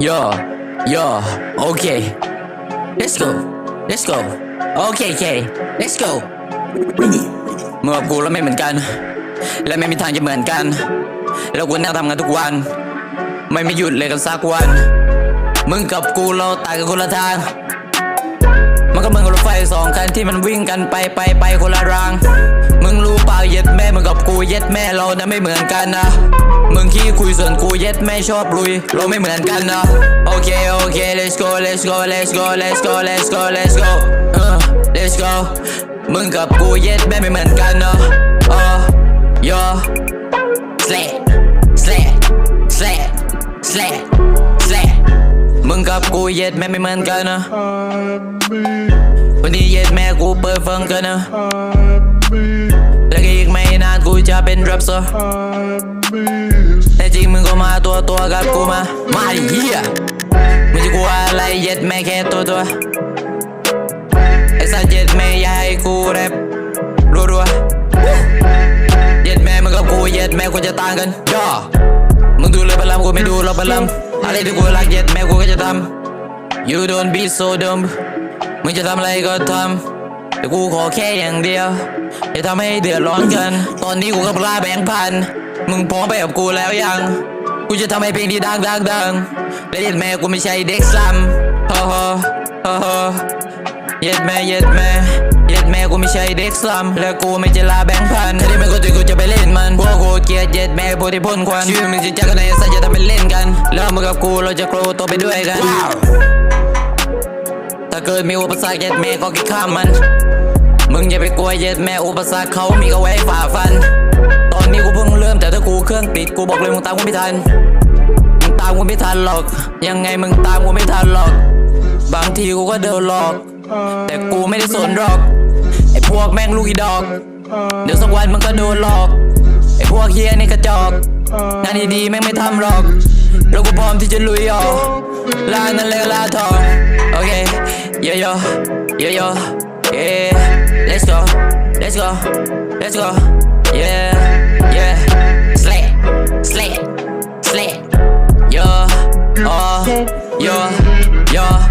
Yo, yo, okay. Let's go. Let's go. Okay, okay. Let's go. เมื่อกับกูแล้วไม่เหมือนกัน และไม่มีทางจะเหมือนกัน แล้วกูนั่งทำงานทุกวัน ไม่มีหยุดเลยกันสักวัน มึงกับกูเราต่างกันคนละทาง มันก็เหมือนกับรถไฟสองคันที่มันวิ่งกันไปไปไปคนละราง มึงรู้เปล่าเย็ด เย็ดแม่เรานะไม่เหมือนกันนะมึงขี้คุยส่วนกูเย็ดแม่ชอบลุย เราไม่เหมือนกันนะโอเคโอเค let's go let's go let's go let's go let's go let's go เออ let's go มึงกับกูเย็ดแม่ไม่เหมือนกันนะเออ yo slap slap slap slap slap มึงกับกูเย็ดแม่ไม่เหมือนกันนะวันนี้เย็ดแม่กูเปิดฟังกันนะ จะเป็นแรปเซอร์แต่จริงมึงก็มาตัวตัวกับกูมา มาดิเฮียมึงจะกลัวอะไรเย็ดแม่แค่ตัวตัวไอ้สัตว์เย็ดแม่อยาให้กูแรปรัวๆเย็ดแม่มึงกับกูเย็ดแม่กูจะต่างกันย่อมึงดูเลยบลัมกูไม่ดูหรอกบลัมอะไรที่กูรักเย็ดแม่กูก็จะทำ You don't be so dumb มึงจะทำอะไรก็ทำ แต่กูขอแค่อย่างเดียว อย่าทำให้เดือดร้อนกัน ตอนนี้กูกับลาแบงค์พัน มึงพร้อมไปกับกูแล้วยัง กูจะทำให้เพลงที่ดังดังดังและเย็ดแม่กูไม่ใช่เด็กซ้ำฮ่าฮ่าฮ่าฮ่าเย็ดแม่เย็ดแม่เย็ดแม่กูไม่ใช่เด็กซ้ำและกูไม่จะลาแบงค์พันถ้าที่ไม่กูจะกูจะไปเล่นมันพวกกูเกลียดเย็ดแม่พวกที่พ่นควันชื่อมึงจริงจังกันในสัตว์จะทำเป็นเล่นกัน แล้วมึงกับกูเราจะโกรธโตไปด้วยกัน เกิดมีอุปสรรคเย็ดแม่ก็คิดข้ามมัน มึงอย่าไปกลัวเย็ดแม่อุปสรรคเขามีก็ไว้ฝ่าฟัน ตอนนี้กูเพิ่งเริ่มแต่ถ้ากูเครื่องติดกูบอกเลยมึงตามกูไม่ทัน มึงตามกูไม่ทันหรอก ยังไงมึงตามกูไม่ทันหรอก บางทีกูก็เดินหลอก แต่กูไม่ได้สนหรอก ไอ้พวกแม่งลูกอีดอก เดี๋ยวสักวันมึงก็โดนหลอก ไอ้พวกเฮียนี่กระจอก งานดีๆแม่งไม่ทำหรอก แล้วกูพร้อมที่จะลุยออกลานั่นเลยลาทอง Yeah yeah. Yeah. Let's go, let's go, let's go, yeah, yeah. Slay, slay, slay. Yeah. Oh, yeah. Yeah.